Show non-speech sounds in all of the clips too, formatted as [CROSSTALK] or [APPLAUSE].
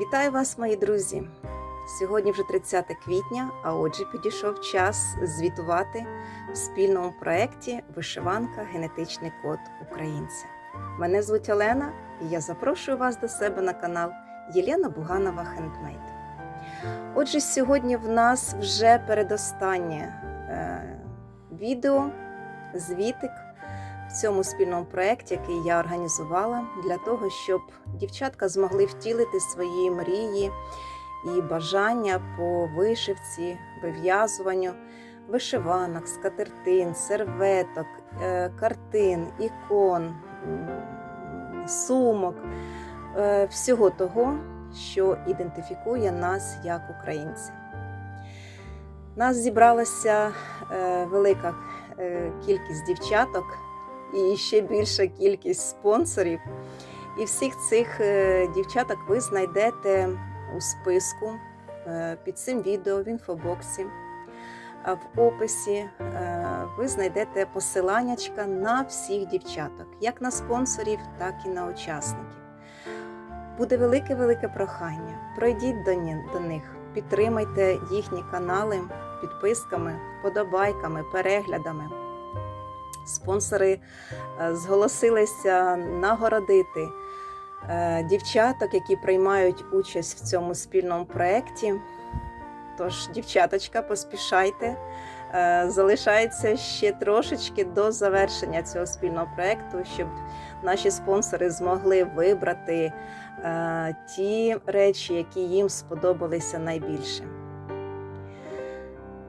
Вітаю вас, мої друзі! Сьогодні вже 30 квітня, а отже, підійшов час звітувати в спільному проєкті Вишиванка Генетичний код українця. Мене звуть Олена, і я запрошую вас до себе на канал Єлена Буганова Хендмейд. Отже, сьогодні в нас вже передостаннє е, відео, звітик цьому спільному проєкті, який я організувала для того, щоб дівчатка змогли втілити свої мрії і бажання по вишивці, вив'язуванню вишиванок, скатертин, серветок, е, картин, ікон, сумок, е, всього того, що ідентифікує нас як українців. Нас зібралася е, велика кількість дівчаток і ще більша кількість спонсорів. І всіх цих е, дівчаток ви знайдете у списку е, під цим відео в інфобоксі. В описі е, ви знайдете посиланнячка на всіх дівчаток, як на спонсорів, так і на учасників. Буде велике-велике прохання. Пройдіть до них, підтримайте їхні канали підписками, вподобайками, переглядами. Спонсори е, зголосилися нагородити е, дівчаток, які приймають участь в цьому спільному проєкті. Тож, дівчаточка, поспішайте. Е, Залишається ще трошечки до завершення цього спільного проєкту, щоб наші спонсори змогли вибрати ті речі, які їм сподобалися найбільше.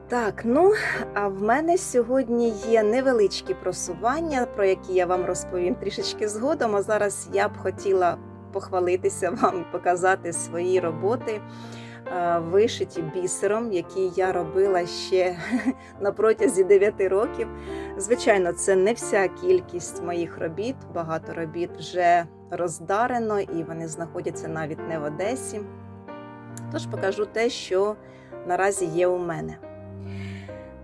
Так, ну а в мене сьогодні є невеличкі просування, про які я вам розповім трішечки згодом. А зараз я б хотіла похвалитися [LAUGHS] вам і показати свої роботи, е, вишиті бісером, які я робила ще [LAUGHS] на протязі 9 років. Звичайно, це не вся кількість моїх робіт. Багато робіт вже роздарено і вони знаходяться навіть не в Одесі. Тож покажу те, що наразі є у мене.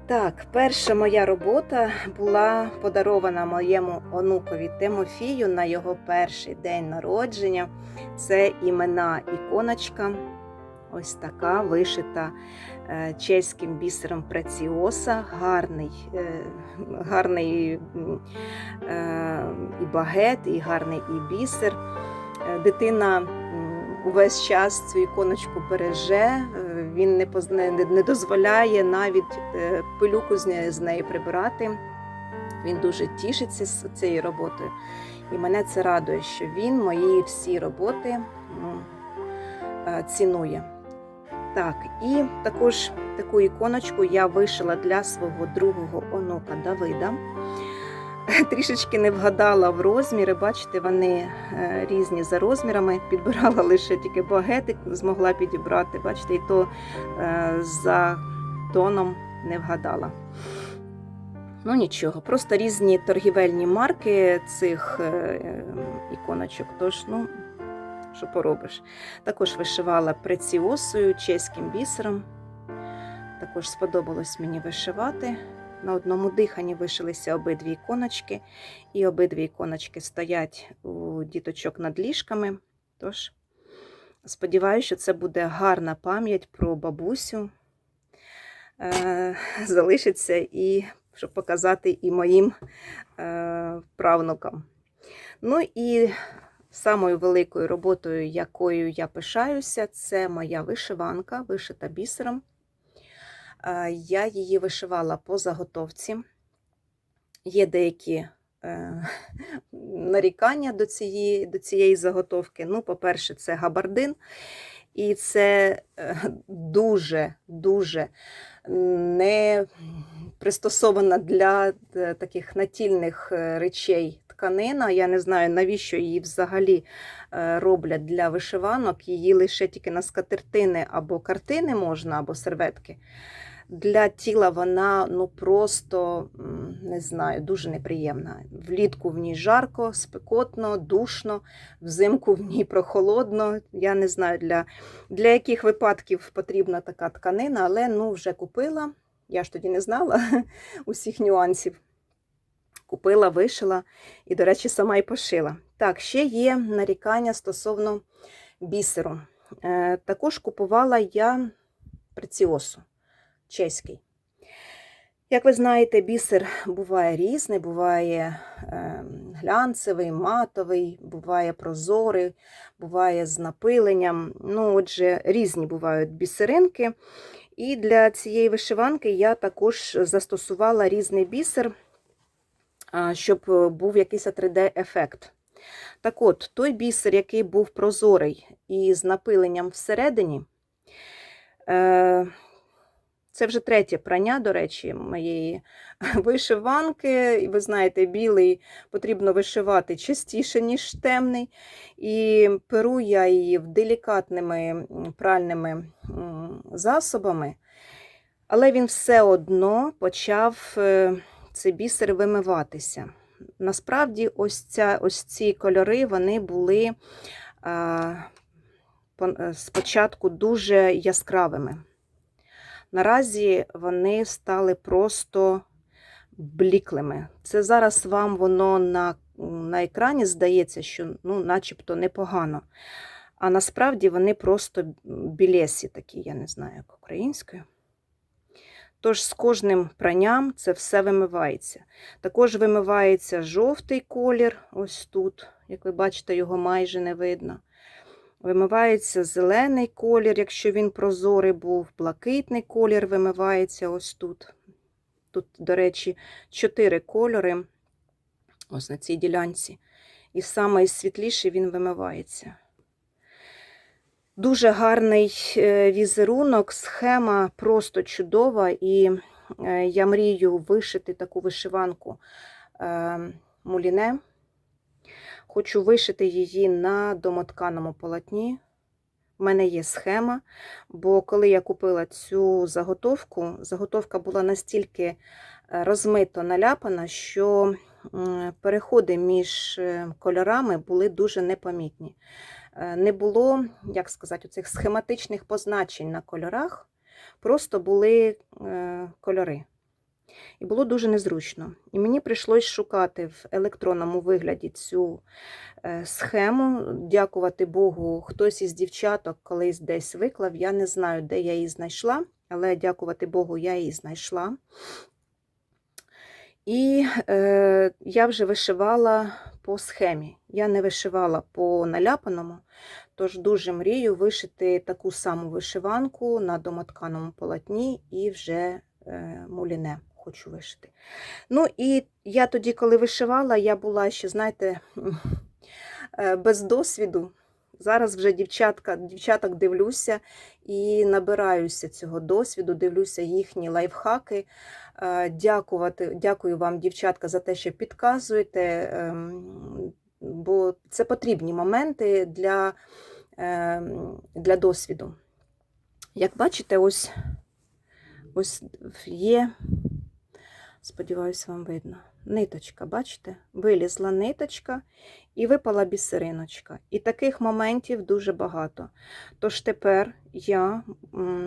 Так, перша моя робота була подарована моєму онукові Тимофію на його перший день народження. Це імена іконочка, ось така вишита е, чеським бісером преціоса, гарний, е, гарний е, і багет, і гарний і бісер. Дитина увесь час цю іконочку береже, він не, поз- не, дозволяє навіть е, пилюку з неї, прибирати. Він дуже тішиться з цією роботою. І мене це радує, що він мої всі роботи е, цінує. Так, і також таку іконочку я вишила для свого другого онука Давида. [LAUGHS] Трішечки не вгадала в розміри, бачите, вони е, різні за розмірами. Підбирала лише тільки багетик, змогла підібрати. Бачите, і то е, за тоном не вгадала. Ну нічого, просто різні торгівельні марки цих е, іконочок. Тож, ну, що поробиш. Також вишивала преціосою, чеським бісером. Також сподобалось мені вишивати. На одному диханні вишилися обидві іконочки, і обидві іконочки стоять у діточок над ліжками. Тож, сподіваюся, що це буде гарна пам'ять про бабусю. Е, залишиться і щоб показати і моїм е, правнукам. Ну і самою великою роботою, якою я пишаюся, це моя вишиванка, вишита бісером. Е, Я її вишивала по заготовці. Є деякі е, [LAUGHS] нарікання до цієї, до цієї заготовки. Ну, по-перше, це габардин, і це е, дуже, дуже не пристосована для е, таких натільних речей тканина. Я не знаю, навіщо її взагалі роблять для вишиванок. Її лише тільки на скатертини або картини можна, або серветки. Для тіла вона ну просто не знаю, дуже неприємна. Влітку в ній жарко, спекотно, душно, взимку в ній прохолодно. Я не знаю, для, для яких випадків потрібна така тканина, але ну вже купила. Я ж тоді не знала [LAUGHS] усіх нюансів. Купила, вишила і, до речі, сама і пошила. Так, ще є нарікання стосовно бісеру. Е, Також купувала я преціосу чеський. Як ви знаєте, бісер буває різний, буває е, глянцевий, матовий, буває прозорий, буває з напиленням. Ну, отже, різні бувають бісеринки. І для цієї вишиванки я також застосувала різний бісер, щоб був якийсь 3D-ефект. Так от, той бісер, який був прозорий і з напиленням всередині, е, це вже третє прання, до речі, моєї [LAUGHS] вишиванки. Ви знаєте, білий потрібно вишивати частіше, ніж темний. І перу я її в делікатними пральними засобами, але він все одно почав е, цей бісер вимиватися. Насправді, ось, ця, ось ці кольори вони були а, е, спочатку дуже яскравими. Наразі вони стали просто бліклими. Це зараз вам воно на, на екрані здається, що ну, начебто непогано. А насправді вони просто білесі такі, я не знаю, як українською. Тож з кожним пранням це все вимивається. Також вимивається жовтий колір, ось тут, як ви бачите, його майже не видно. Вимивається зелений колір, якщо він прозорий був, блакитний колір вимивається ось тут. Тут, до речі, чотири кольори ось на цій ділянці. І саме світліший він вимивається. Дуже гарний е, візерунок, схема просто чудова, і е, я мрію вишити таку вишиванку е, муліне. Хочу вишити її на домотканому полотні. У мене є схема, бо коли я купила цю заготовку, заготовка була настільки е, розмито наляпана, що переходи між е, кольорами були дуже непомітні. Е, Не було, як сказати, цих схематичних позначень на кольорах, просто були кольори. І було дуже незручно. І мені прийшлось шукати в електронному вигляді цю е, схему. Дякувати Богу, хтось із дівчаток колись десь виклав. Я не знаю, де я її знайшла, але дякувати Богу, я її знайшла. І е, я вже вишивала по схемі. Я не вишивала по наляпаному, тож дуже мрію вишити таку саму вишиванку на домотканому полотні і вже е, муліне хочу вишити. Ну і я тоді, коли вишивала, я була ще, знаєте, [LAUGHS] е, без досвіду. Зараз вже дівчатка, дівчаток дивлюся і набираюся цього досвіду, дивлюся їхні лайфхаки. Е, Дякувати, дякую вам, дівчатка, за те, що підказуєте, ем, бо це потрібні моменти для, ем, для досвіду. Як бачите, ось, ось є, сподіваюся, вам видно. Ниточка, бачите? Вилізла ниточка і випала бісериночка. І таких моментів дуже багато. Тож тепер я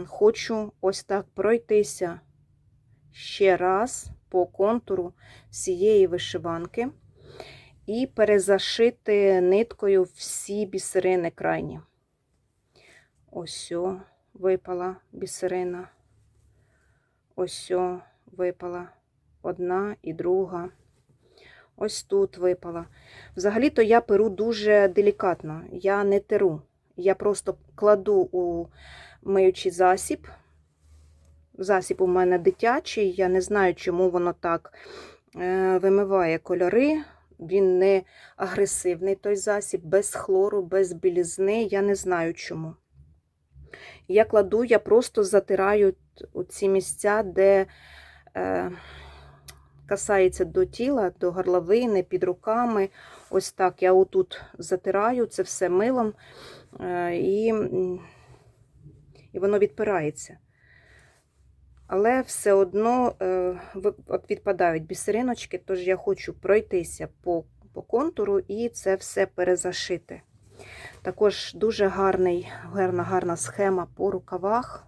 хочу ось так пройтися ще раз по контуру всієї вишиванки і перезашити ниткою всі бісерини крайні. Ось випала бісерина. Ось о, випала одна і друга. Ось тут випала. Взагалі-то я перу дуже делікатно. Я не теру. Я просто кладу у миючий засіб. Засіб у мене дитячий. Я не знаю, чому воно так е, вимиває кольори. Він не агресивний той засіб, без хлору, без білізни. Я не знаю чому. Я кладу, я просто затираю ці місця, де е, касається до тіла, до горловини, під руками. Ось так я отут затираю це все милом, е, і, і воно відпирається. Але все одно е, відпадають бісериночки, тож я хочу пройтися по, по контуру і це все перезашити. Також дуже гарний, гарна, гарна схема по рукавах.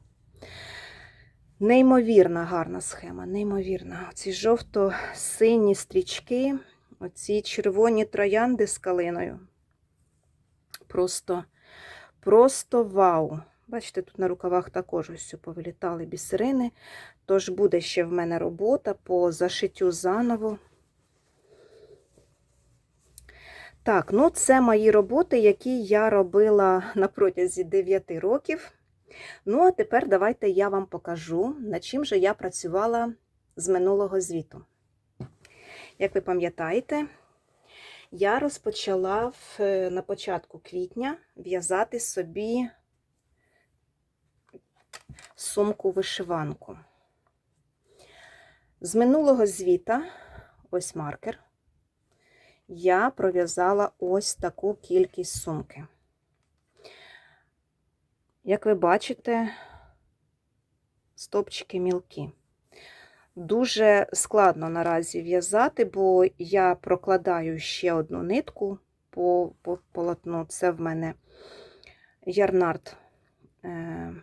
Неймовірна гарна схема, неймовірна. Оці жовто-сині стрічки, оці червоні троянди з калиною. Просто, Просто вау! Бачите, тут на рукавах також ось повилітали бісерини. Тож буде ще в мене робота по зашиттю заново. Так, ну це мої роботи, які я робила на протязі 9 років. Ну, а тепер давайте я вам покажу, над чим же я працювала з минулого звіту. Як ви пам'ятаєте, я розпочала в, е, на початку квітня в'язати собі сумку-вишиванку. З минулого звіта, ось маркер, я пров'язала ось таку кількість сумки. Як ви бачите, стопчики мілкі. Дуже складно наразі в'язати, бо я прокладаю ще одну нитку по, по полотну. Це в мене ярнард, е,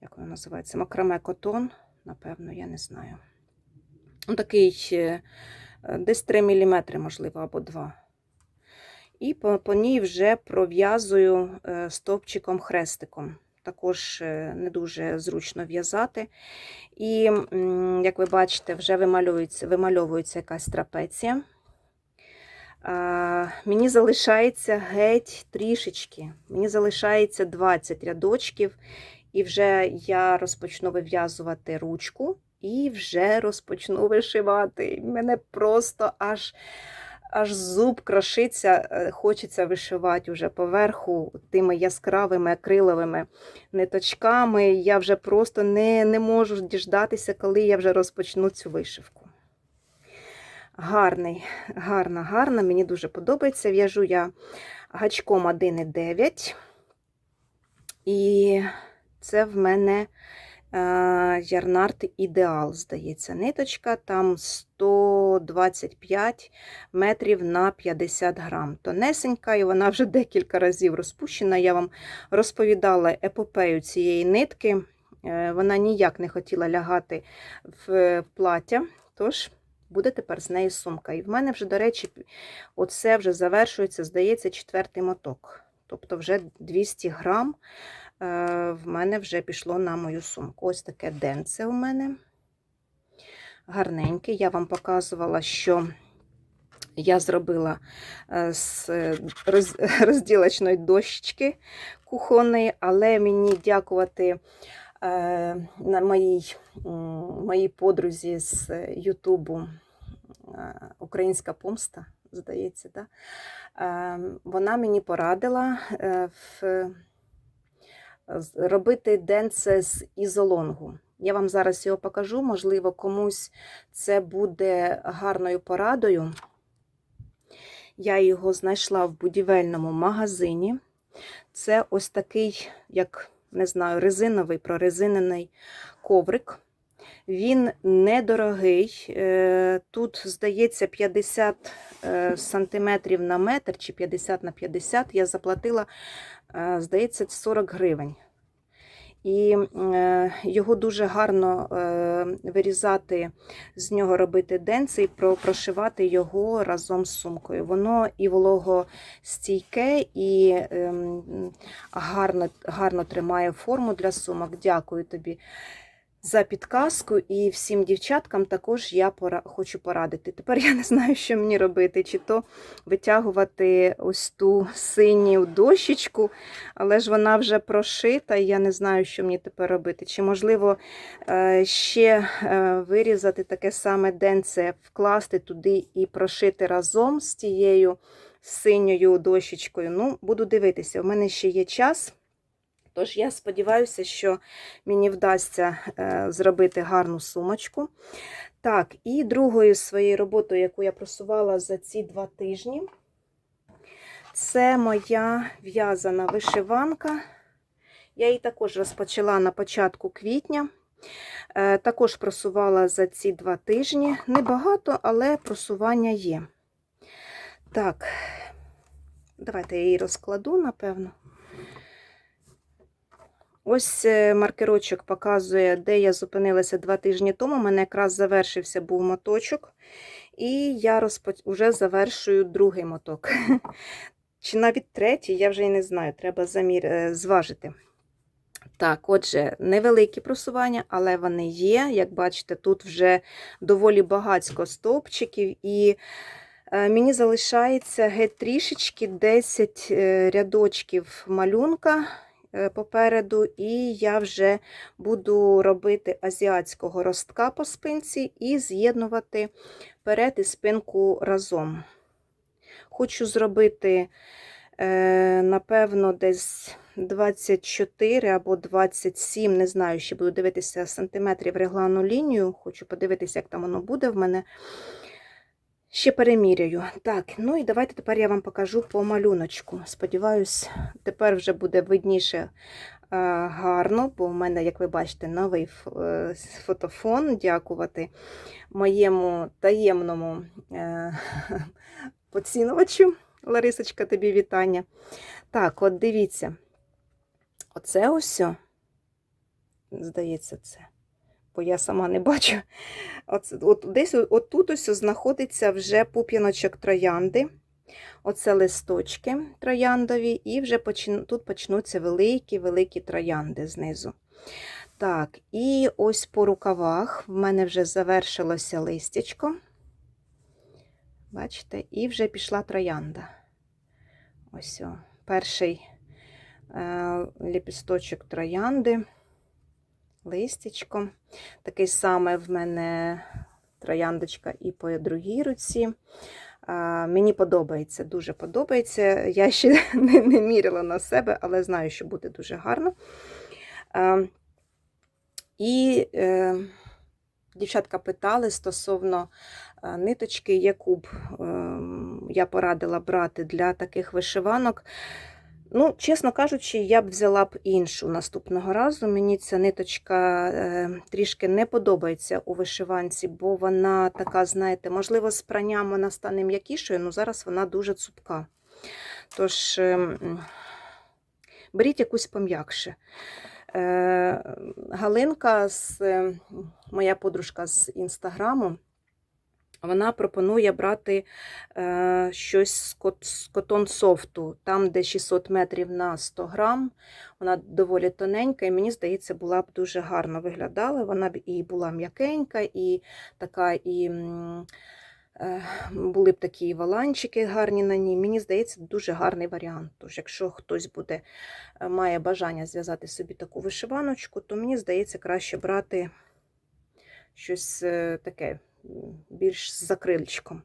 як воно називається, макраме котон, напевно, я не знаю. Ну, Такий е, десь 3 мм, можливо, або 2 і по, по ній вже пров'язую е, стовпчиком хрестиком. Також е, не дуже зручно в'язати. І, як ви бачите, вже вимальовується, вимальовується якась трапеція. А, мені залишається геть трішечки. Мені залишається 20 рядочків, і вже я розпочну вив'язувати ручку і вже розпочну вишивати. Мене просто аж аж зуб крошиться, е, хочеться вишивати уже поверху тими яскравими акриловими ниточками. Я вже просто не, не можу діждатися, коли я вже розпочну цю вишивку. Гарний, гарна, гарна, мені дуже подобається. В'яжу я гачком 1,9. І це в мене Ярнарт Ідеал, здається, ниточка, там 125 метрів на 50 грам. Тонесенька, і вона вже декілька разів розпущена. Я вам розповідала епопею цієї нитки. Е, Вона ніяк не хотіла лягати в плаття, тож буде тепер з неї сумка. І в мене вже, до речі, оце вже завершується, здається, четвертий моток. Тобто вже 200 грам. Е, в мене вже пішло на мою сумку. Ось таке денце у мене. Гарненьке. Я вам показувала, що я зробила е, з [LAUGHS] розділочної дощечки кухонної, але мені дякувати е, на моїй, моїй подрузі з Ютубу Українська помста, здається, да? вона мені порадила в робити денце з ізолонгу. Я вам зараз його покажу, можливо, комусь це буде гарною порадою. Я його знайшла в будівельному магазині. Це ось такий, як не знаю, резиновий прорезинений коврик. Він недорогий. Е, тут, здається, 50 е, сантиметрів на метр чи 50 на 50. Я заплатила Е, здається, 40 гривень. І е, його дуже гарно е, вирізати, з нього робити денце і прошивати його разом з сумкою. Воно і вологостійке, і ем, гарно, гарно тримає форму для сумок. Дякую тобі за підказку, і всім дівчаткам також я пора... хочу порадити. Тепер я не знаю, що мені робити, чи то витягувати ось ту синю дощечку, але ж вона вже прошита, і я не знаю, що мені тепер робити. Чи, можливо, е, ще е, вирізати таке саме денце, вкласти туди і прошити разом з тією синьою дощечкою. Ну, буду дивитися, у мене ще є час. Тож я сподіваюся, що мені вдасться е, зробити гарну сумочку. Так, і другою своєю роботою, яку я просувала за ці два тижні, це моя в'язана вишиванка. Я її також розпочала на початку квітня. Е, також просувала за ці два тижні. Небагато, але просування є. Так, давайте я її розкладу, напевно. Ось е, маркерочок показує, де я зупинилася два тижні тому. У мене якраз завершився був моточок, і я розпоч... вже завершую другий моток. [LAUGHS] чи навіть третій, я вже і не знаю, треба замір е, зважити. Так, отже, невеликі просування, але вони є. Як бачите, тут вже доволі багатько стовпчиків, і е, мені залишається геть трішечки 10 е, рядочків малюнка попереду, і я вже буду робити азіатського ростка по спинці і з'єднувати перед і спинку разом. Хочу зробити, е, напевно, десь 24 або 27, не знаю, ще буду дивитися сантиметрів реглану лінію. Хочу подивитися, як там воно буде в мене. Ще переміряю. Так, ну і давайте тепер я вам покажу по малюночку. Сподіваюсь, тепер вже буде видніше е, гарно, бо в мене, як ви бачите, новий е, фотофон. Дякувати моєму таємному е, [LAUGHS] поцінувачу. Ларисочка, тобі вітання. Так, от дивіться. Оце ось, здається, це. Бо я сама не бачу. Оце, от, десь от тут ось знаходиться вже пуп'яночок троянди. Оце листочки трояндові, і вже почин, тут почнуться великі-великі троянди знизу. Так, і ось по рукавах в мене вже завершилося листячко. Бачите, і вже пішла троянда. Ось о, перший е, ліпісточок троянди, листячко. Такий самий в мене трояндочка і по другій руці. Мені подобається, дуже подобається. Я ще [LAUGHS] не, не міряла на себе, але знаю, що буде дуже гарно. І е, дівчатка питали стосовно е, ниточки, яку б е, я порадила брати для таких вишиванок. Ну, чесно кажучи, я б взяла б іншу наступного разу. Мені ця ниточка е, трішки не подобається у вишиванці, бо вона така, знаєте, можливо, з пранням вона стане м'якішою, але зараз вона дуже цупка. Тож, е, беріть якусь пом'якше. Е, Галинка, з, е, моя подружка з інстаграму, вона пропонує брати е, щось з, котон софту, там, де 600 метрів на 100 грам. Вона доволі тоненька, і мені здається, була б дуже гарно виглядала. Вона б і була м'якенька, і така, і е, були б такі валанчики гарні на ній. Мені здається, дуже гарний варіант. Тож, якщо хтось буде, е, має бажання зв'язати собі таку вишиваночку, то мені здається, краще брати щось е, таке більш з закрильчиком.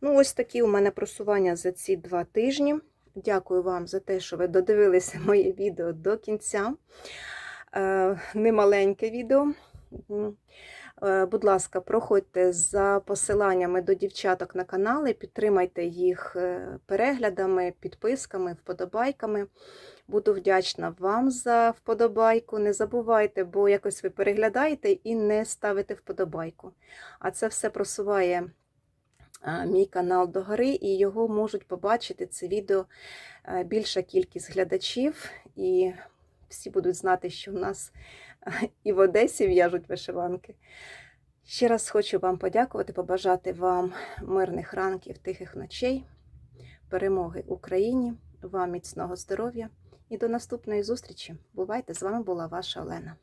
Ну, ось такі у мене просування за ці два тижні. Дякую вам за те, що ви додивилися [LAUGHS] моє відео до кінця. Е, Немаленьке відео. Е, Будь ласка, проходьте за посиланнями до дівчаток на канали, підтримайте їх е, переглядами, підписками, вподобайками. Буду вдячна вам за вподобайку. Не забувайте, бо якось ви переглядаєте і не ставите вподобайку. А це все просуває мій канал догори, і його можуть побачити це відео е, більша кількість глядачів, і всі будуть знати, що в нас [LAUGHS] і в Одесі в'яжуть вишиванки. Ще раз хочу вам подякувати, побажати вам мирних ранків, тихих ночей, перемоги Україні, вам міцного здоров'я і до наступної зустрічі. Бувайте! З вами була ваша Олена.